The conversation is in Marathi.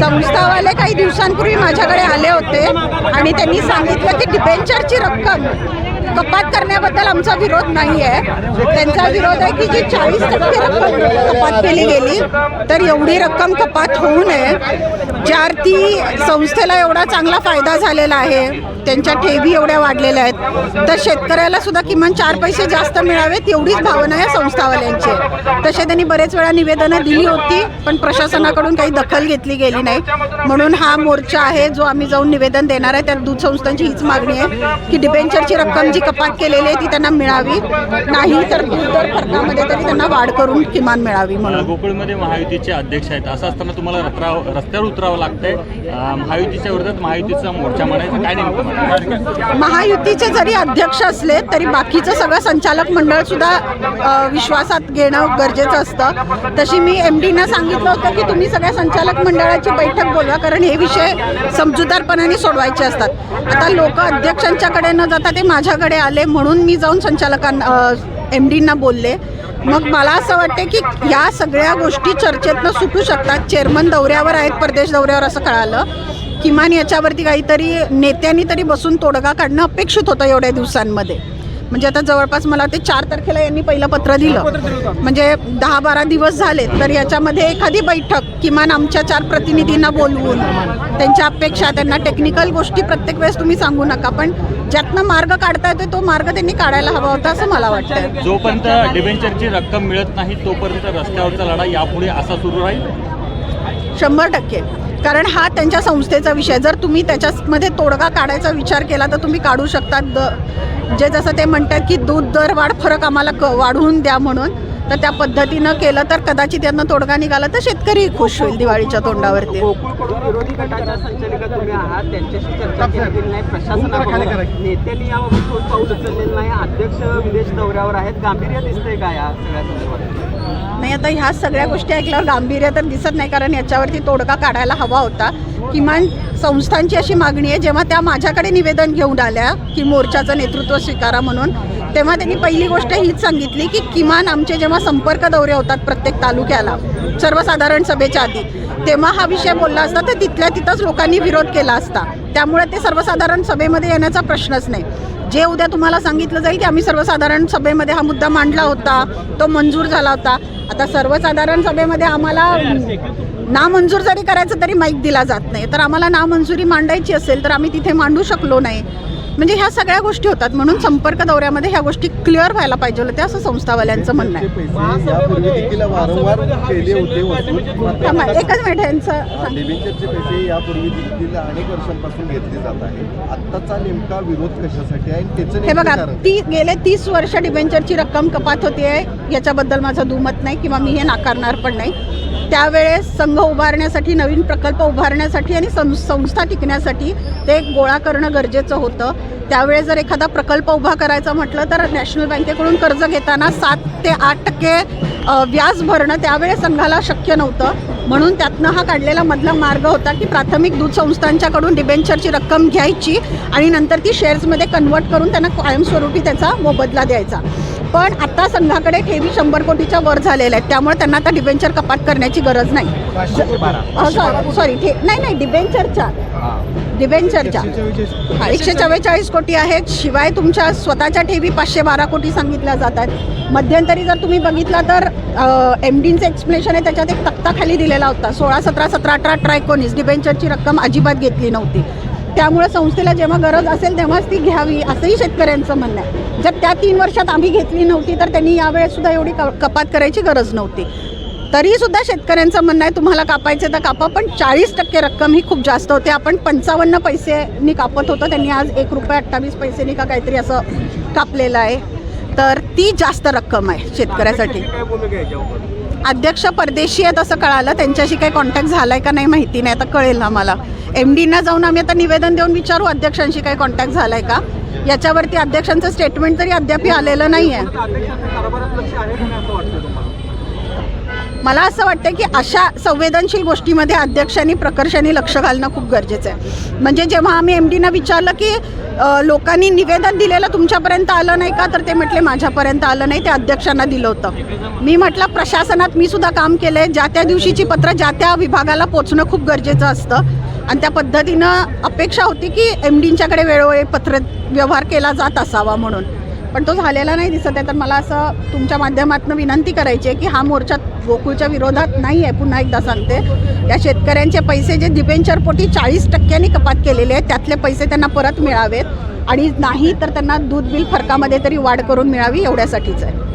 संस्थावाले काही दिवसांपूर्वी माझ्याकडे आले होते आणि त्यांनी सांगितलं की डिबेंचरची रक्कम कपात करण्याबद्दल आमचा विरोध नाही आहे. त्यांचा विरोध आहे की जी चाळीस टक्के रक्कम कपात केली गेली तर एवढी रक्कम कपात होऊ नये. ज्या ती संस्थेला एवढा चांगला फायदा झालेला आहे त्यांच्या ठेवी एवढ्या वाढलेल्या आहेत तर शेतकऱ्याला सुद्धा किमान चार पैसे जास्त मिळावेत एवढीच भावना आहे संस्थावाल्यांची. तसे त्यांनी बरेच वेळा निवेदनं दिली होती पण प्रशासनाकडून काही दखल घेतली गेली नाही. म्हणून हा मोर्चा आहे जो आम्ही जाऊन निवेदन देणार आहे त्या दूध संस्थांची हीच मागणी आहे की डिबेंचरची रक्कम जी कपात केलेली आहे ती त्यांना मिळावी. नाही तर दूध दर फरकामध्ये तरी त्यांना वाढ करून किमान मिळावी म्हणून. गोकुळमध्ये महायुतीचे अध्यक्ष आहेत. असं असताना तुम्हाला रत्राव रस्त्यावर उतरावं लागतंय. महायुतीच्या विरोधात महायुतीचा मोर्चा म्हणायचा काय नेमकं? महायुतीचे जरी अध्यक्ष असले तरी बाकीचं सगळं संचालक मंडळ सुद्धा विश्वासात घेणं गरजेचं असतं. तशी मी एम डीना सांगितलं होतं की तुम्ही सगळ्या संचालक मंडळाची बैठक बोलवा कारण हे विषय समजूतदारपणाने सोडवायचे असतात. आता लोक अध्यक्षांच्याकडे न जाता ते माझ्याकडे आले म्हणून मी जाऊन संचालकांना एम डींना बोलले. मग मला असं वाटते की या सगळ्या गोष्टी चर्चेतनं सुटू शकतात. चेअरमन दौऱ्यावर आहेत परदेश दौऱ्यावर असं कळालं. किमान याच्यावरती काहीतरी नेत्यांनी तरी बसून तोडगा काढणं अपेक्षित होतं एवढ्या दिवसांमध्ये. म्हणजे आता जवळपास मला ते चार तारखेला यांनी पहिलं पत्र दिलं. म्हणजे दहा बारा दिवस झाले तर याच्यामध्ये एखादी बैठक किमान आमच्या चार प्रतिनिधींना बोलवून त्यांच्या अपेक्षा त्यांना टेक्निकल गोष्टी प्रत्येक वेळेस तुम्ही सांगू नका पण ज्यातनं मार्ग काढता येतो तो मार्ग त्यांनी काढायला हवा होता असं मला वाटतं जोपर्यंत डिबेंचरची रक्कम मिळत नाही तोपर्यंत रस्त्यावरचा लढा यापुढे असा सुरू राहील? शंभर टक्के. कारण हा त्यांच्या संस्थेचा विषय जर तुम्ही त्याच्यामध्ये तोडगा काढायचा विचार केला तर तुम्ही काढू शकता. द जे जसं ते म्हणतात की दूध दर वाढ फरक आम्हाला क वाढवून द्या म्हणून तर त्या पद्धतीनं केलं तर कदाचित यांना तोडगा निघाला तर शेतकरी खुश होईल दिवाळीच्या तोंडावरती. गोकुळकडून विरोधी गटाच्या संचालिका तुम्ही आहात त्यांच्याशी चर्चा केली गेली नाही प्रशासनाकडून नेत्यांनी याबाबत ठोस पाऊल उचललेलं नाही अध्यक्ष विदेश दौऱ्यावर आहेत. गांभीर्य दिसतंय का या सगळ्या संदर्भात? नाही आता ह्या सगळ्या गोष्टी ऐकल्यावर गांभीर्य तर दिसत नाही कारण याच्यावरती तोडगा काढायला हवा होता. किमान संस्थांची अशी मागणी आहे. जेव्हा त्या माझ्याकडे निवेदन घेऊन आल्या की मोर्चाचं नेतृत्व स्वीकारा म्हणून तेव्हा त्यांनी पहिली गोष्ट हीच सांगितली की किमान आमचे जेव्हा संपर्क दौरे होतात प्रत्येक तालुक्याला सर्वसाधारण सभेच्या आधी तेव्हा हा विषय बोलला असता तर तिथल्या तिथंच लोकांनी विरोध केला असता. त्यामुळे ते सर्वसाधारण सभेमध्ये येण्याचा प्रश्नच नाही. जे उद्या तुम्हाला सांगितलं जाईल की आम्ही सर्वसाधारण सभेमध्ये हा मुद्दा मांडला होता तो मंजूर झाला होता आता सर्वसाधारण सभेमध्ये आम्हाला नामंजूर जरी करायचं तरी माईक दिला जात नाही. तर आम्हाला नामंजुरी मांडायची असेल तर आम्ही तिथे मांडू शकलो नाही. म्हणजे ह्या सगळ्या गोष्टी होतात म्हणून संपर्क दौऱ्यामध्ये ह्या गोष्टी क्लिअर व्हायला पाहिजे होत्या असं संस्थावाल्यांचं म्हणणं आहे. थांबा, एकच मिनिट यांचं सांग. डेबिटचे पैसे यापूर्वी देखील अनेक वर्षांपासून घेतले जात आहे आत्ताचा नेमका विरोध कशासाठी आहे? आणि त्याचं हे नेमकं बघा कारण? ती गेले तीस वर्ष डिबेंचरची रक्कम कपात होते याच्याबद्दल माझं दुमत नाही किंवा मी हे नाकारणार पण नाही. त्यावेळेस संघ उभारण्यासाठी नवीन प्रकल्प उभारण्यासाठी आणि सं संस्था टिकण्यासाठी ते गोळा करणं गरजेचं होतं. त्यावेळेस जर एखादा प्रकल्प उभा करायचा म्हटलं तर नॅशनल बँकेकडून कर्ज घेताना सात ते आठ टक्के व्याज भरणं त्यावेळेस संघाला शक्य नव्हतं. म्हणून त्यातनं हा काढलेला मधला मार्ग होता की प्राथमिक दूध संस्थांच्याकडून डिबेंचरची रक्कम घ्यायची आणि नंतर ती शेअर्समध्ये कन्वर्ट करून त्यांना कायमस्वरूपी त्याचा मोबदला द्यायचा. पण आता संघाकडे ठेवी शंभर कोटीच्या वर झालेल्या आहेत. त्यामुळे त्यांना आता डिबेंचर कपात करण्याची गरज नाही. सॉरी ठे नाही नाही डिबेंचरच्या. डिबेंचरच्या हा एकशे चव्वेचाळीस कोटी आहेत. शिवाय तुमच्या स्वतःच्या ठेवी पाचशे बारा कोटी सांगितल्या जात आहेत. मध्यंतरी जर तुम्ही बघितला तर एम डीचं एक्सप्लेनेशन आहे त्याच्यात एक तक्ता खाली दिलेला होता. सोळा सतरा सतरा अठरा अठरा एकोणीस डिबेंचरची रक्कम अजिबात घेतली नव्हती. त्यामुळे संस्थेला जेव्हा गरज असेल तेव्हाच ती घ्यावी असंही शेतकऱ्यांचं म्हणणं आहे. जर त्या तीन वर्षात आम्ही घेतली नव्हती तर त्यांनी यावेळेस सुद्धा एवढी क- कपात करायची गरज नव्हती. तरी सुद्धा शेतकऱ्यांचं म्हणणं आहे तुम्हाला कापायचे तर कापा पण चाळीस टक्के रक्कम ही खूप जास्त होते. आपण पंचावन्न पैसेनी कापत होतो त्यांनी आज एक रुपये अठ्ठावीस पैसेनी का काहीतरी असं कापलेलं आहे. तर ती जास्त रक्कम आहे शेतकऱ्यासाठी. अध्यक्ष परदेशी आहेत असं कळालं त्यांच्याशी काही कॉन्टॅक्ट झाला आहे का नाही माहिती नाही आता कळेल ना मला. एम डीना जाऊन आम्ही आता निवेदन देऊन विचारू अध्यक्षांशी काही कॉन्टॅक्ट झाला आहे का? याच्यावरती अध्यक्षांचं स्टेटमेंट तरी अद्याप आलेलं नाही आहे मला असं वाटतं की अशा संवेदनशील गोष्टीमध्ये अध्यक्षांनी प्रकर्षाने लक्ष घालणं खूप गरजेचं आहे. म्हणजे जेव्हा आम्ही एम डीनं विचारलं की लोकांनी निवेदन दिलेलं तुमच्यापर्यंत आलं नाही का तर ते म्हटले माझ्यापर्यंत आलं नाही ते अध्यक्षांना दिलं होतं. मी म्हटलं प्रशासनात मी सुद्धा काम केलं आहे ज्या त्या दिवशीची पत्र ज्या त्या विभागाला पोचणं खूप गरजेचं असतं. आणि त्या पद्धतीनं अपेक्षा होती की एम डींच्याकडे वेळोवेळी पत्र व्यवहार केला जात असावा म्हणून. पण तो झालेला नाही दिसत आहे. तर मला असं तुमच्या माध्यमातून विनंती करायची आहे की हा मोर्चा गोकुळच्या विरोधात नाही आहे. पुन्हा एकदा सांगते. या शेतकऱ्यांचे पैसे जे डिबेंचर पोटी चाळीस टक्क्यांनी कपात केलेले आहेत त्यातले पैसे त्यांना परत मिळावेत. आणि नाही तर त्यांना दूध बिल फरकामध्ये तरी वाढ करून मिळावी एवढ्यासाठीच आहे.